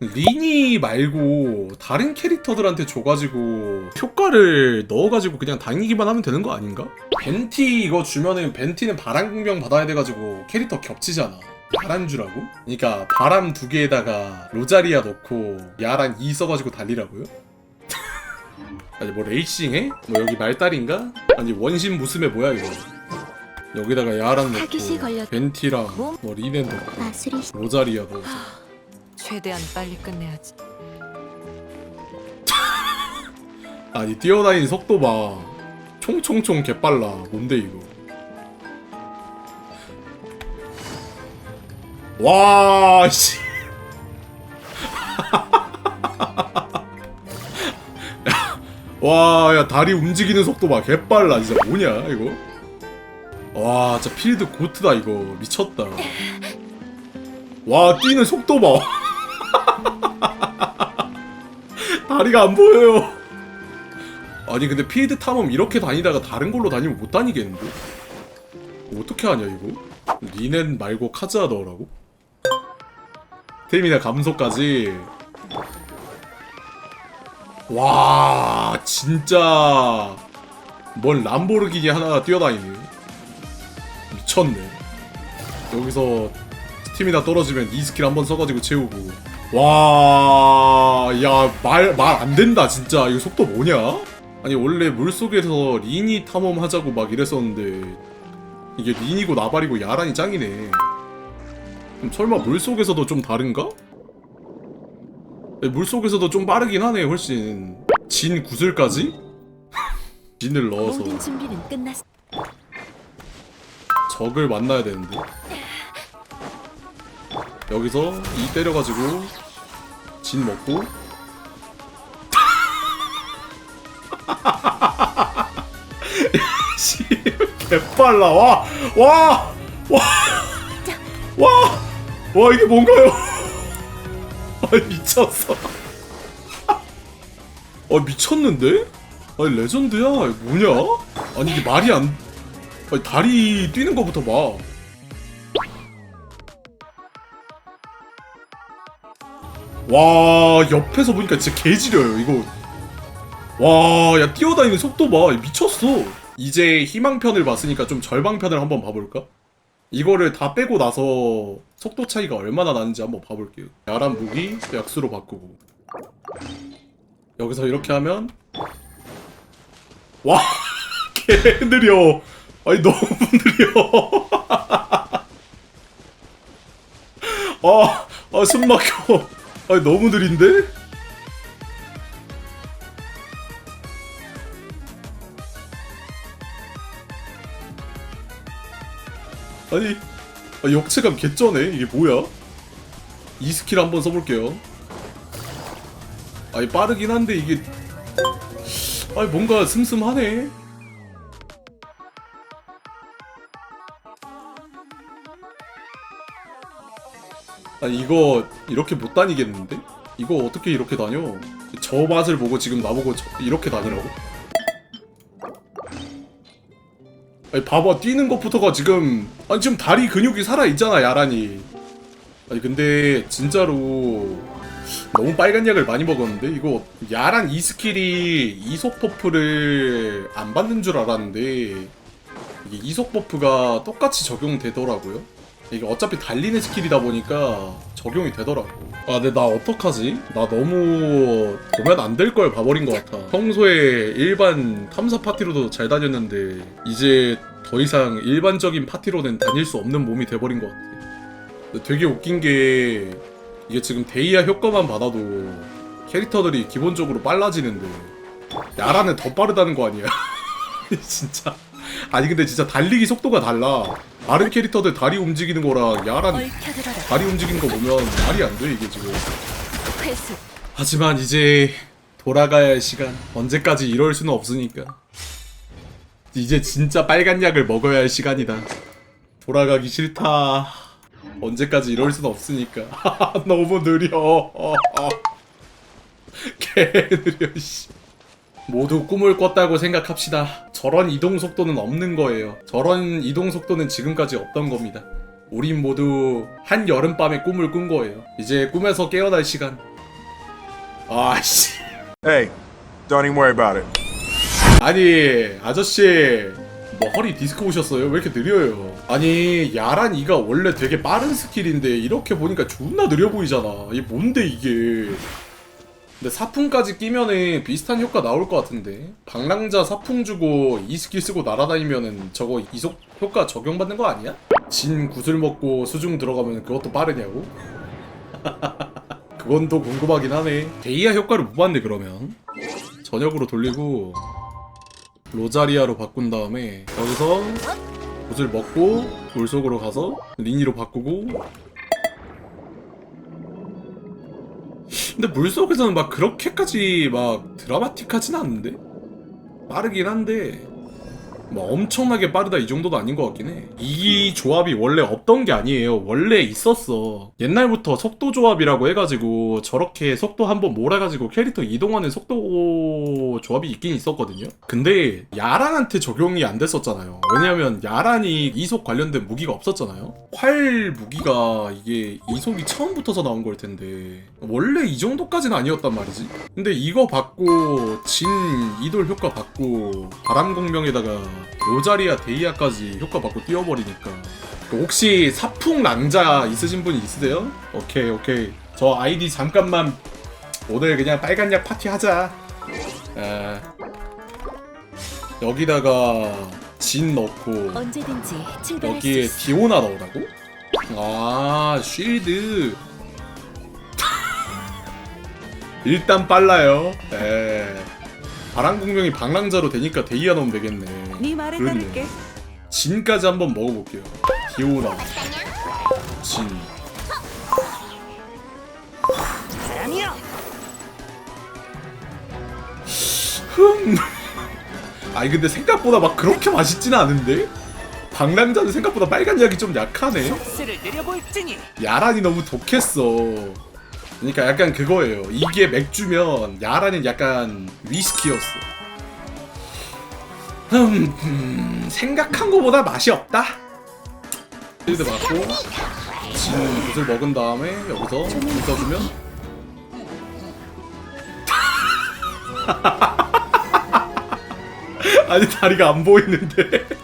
리니 말고 다른 캐릭터들한테 줘가지고 효과를 넣어가지고 그냥 다니기만 하면 되는 거 아닌가? 벤티 이거 주면은 벤티는 바람 공병 받아야 돼가지고 캐릭터 겹치잖아. 바람주라고? 그러니까 바람 두 개에다가 로자리아 넣고 야랑 2 써가지고 달리라고요? 아니 뭐 레이싱해? 뭐 여기 말다리인가? 아니 원신 무스메 뭐야 이거? 여기다가 야랑 넣고 벤티랑 몸? 뭐 리넨 넣고 마술이 로자리아 넣어서 최대한 빨리 끝내야지. 아니 뛰어다니는 속도 봐 총총총 개빨라 뭔데 이거 와 씨. 와, 야, 다리 움직이는 속도 봐. 개빨라. 진짜 뭐냐, 이거? 와, 진짜 필드 고트다, 이거. 미쳤다. 와, 뛰는 속도 봐. 다리가 안 보여요. 아니 근데 필드 탐험 이렇게 다니다가 다른 걸로 다니면 못 다니겠는데? 어떻게 하냐 이거? 리넨 말고 카즈아 넣으라고? 템이나 감소까지 와 진짜 뭔 람보르기니 하나 뛰어다니네 미쳤네 여기서 스팀이나 떨어지면 이 스킬 한번 써가지고 채우고 와, 야, 말, 말 안 된다, 진짜. 이거 속도 뭐냐? 아니, 원래 물속에서 리니 탐험하자고 막 이랬었는데, 이게 리니고 나발이고 야란이 짱이네. 그럼 설마 물속에서도 좀 다른가? 네, 물속에서도 좀 빠르긴 하네, 훨씬. 진 구슬까지? 진을 넣어서 모든 준비는 끝났어. 적을 만나야 되는데. 여기서 이 때려가지고 진 먹고 개빨라 와와와 와 와 와, 이게 뭔가요? 아 미쳤어. 아 미쳤는데? 아니 레전드야 뭐냐? 아니 이게 말이 안 아니 다리 뛰는 거부터 봐. 와 옆에서 보니까 진짜 개지려요 이거 와 야 뛰어다니는 속도 봐 미쳤어 이제 희망편을 봤으니까 좀 절방편을 한번 봐볼까? 이거를 다 빼고 나서 속도 차이가 얼마나 나는지 한번 봐볼게요 야란 무기 약수로 바꾸고 여기서 이렇게 하면 와 개 느려 아니 너무 느려 아, 아, 숨 막혀. 아니, 너무 느린데? 아니, 아, 역체감 개쩌네. 이게 뭐야? 이 스킬 한번 써볼게요. 아니, 빠르긴 한데 이게. 아니, 뭔가 슴슴하네. 아니 이거 이렇게 못 다니겠는데? 이거 어떻게 이렇게 다녀? 저 맛을 보고 지금 나보고 저- 이렇게 다니라고? 아니 봐봐 뛰는 것부터가 지금 아니 지금 다리 근육이 살아 있잖아 야란이. 아니 근데 진짜로 너무 빨간 약을 많이 먹었는데? 이거 야란 이 스킬이 이속 버프를 안 받는 줄 알았는데 이게 이속 버프가 똑같이 적용되더라고요 이게 어차피 달리는 스킬이다 보니까 적용이 되더라고. 아, 근데 나 어떡하지? 나 너무 보면 안 될 걸 봐버린 것 같아. 평소에 일반 탐사 파티로도 잘 다녔는데 이제 더 이상 일반적인 파티로는 다닐 수 없는 몸이 돼버린 것 같아. 되게 웃긴 게 이게 지금 데이아 효과만 받아도 캐릭터들이 기본적으로 빨라지는데 야라는 더 빠르다는 거 아니야? 진짜. 아니 근데 진짜 달리기 속도가 달라. 다른 캐릭터들 다리 움직이는 거랑 야란. 다리 움직이는 거 보면 말이 안 돼 이게 지금. 하지만 이제 돌아가야 할 시간. 언제까지 이럴 수는 없으니까. 이제 진짜 빨간 약을 먹어야 할 시간이다. 돌아가기 싫다. 언제까지 이럴 수는 없으니까. 너무 느려. 개 느려 씨. 모두 꿈을 꿨다고 생각합시다. 저런 이동 속도는 없는 거예요. 저런 이동 속도는 지금까지 없던 겁니다. 우린 모두 한 여름밤의 꿈을 꾼 거예요. 이제 꿈에서 깨어날 시간. 아씨 Hey, don't even worry about it. 아니 아저씨 뭐 허리 디스크 오셨어요? 왜 이렇게 느려요? 아니 야란 이가 원래 되게 빠른 스킬인데 이렇게 보니까 존나 느려 보이잖아 이게 뭔데 이게 근데 사풍까지 끼면은 비슷한 효과 나올 것 같은데 방랑자 사풍 주고 이 스킬 쓰고 날아다니면은 저거 이속 효과 적용받는 거 아니야? 진 구슬 먹고 수중 들어가면 그것도 빠르냐고? 그건 또 궁금하긴 하네 데이아 효과를 못 봤네 그러면 저녁으로 돌리고 로자리아로 바꾼 다음에 여기서 구슬 먹고 돌속으로 가서 리니로 바꾸고 근데 물속에서는 막 그렇게까지 막 드라마틱하진 않는데? 빠르긴 한데 뭐 엄청나게 빠르다 이 정도도 아닌 것 같긴 해. 이 조합이 원래 없던 게 아니에요. 원래 있었어. 옛날부터 속도 조합이라고 해가지고 저렇게 속도 한번 몰아가지고 캐릭터 이동하는 속도 조합이 있긴 있었거든요. 근데 야란한테 적용이 안 됐었잖아요. 왜냐면 야란이 이속 관련된 무기가 없었잖아요. 활 무기가 이게 이속이 처음 붙어서 나온 걸 텐데 원래 이 정도까지는 아니었단 말이지. 근데 이거 받고 진 이돌 효과 받고 바람 공명에다가 로자리아 데이아까지 효과 받고 뛰어버리니까. 혹시 사풍 랑자 있으신 분이 있으세요? 오케이 오케이. 저 아이디 잠깐만 오늘 그냥 빨간 약 파티 하자. 에, 여기다가 진 넣고 언제든지 여기에. 디오나 넣으라고? 아 쉴드. 일단 빨라요. 에 바람공명이 방랑자로 되니까 데이아 넣으면 되겠네 네 말에 그렇네. 따를게. 진까지 한번 먹어볼게요. 디오나. 진. 흠. 아니 근데 생각보다 막 그렇게 맛있지는 않은데? 방랑자는 생각보다 빨간 약이 좀 약하네. 내려볼지니 야란이 너무 독했어. 그러니까 약간 그거예요. 이게 맥주면 야란은 약간 위스키였어. 음, 음, 생각한 거보다 맛이 없다. 실드 맞고 진 굿을 먹은 다음에 여기서 웃어주면 아니 다리가 안 보이는데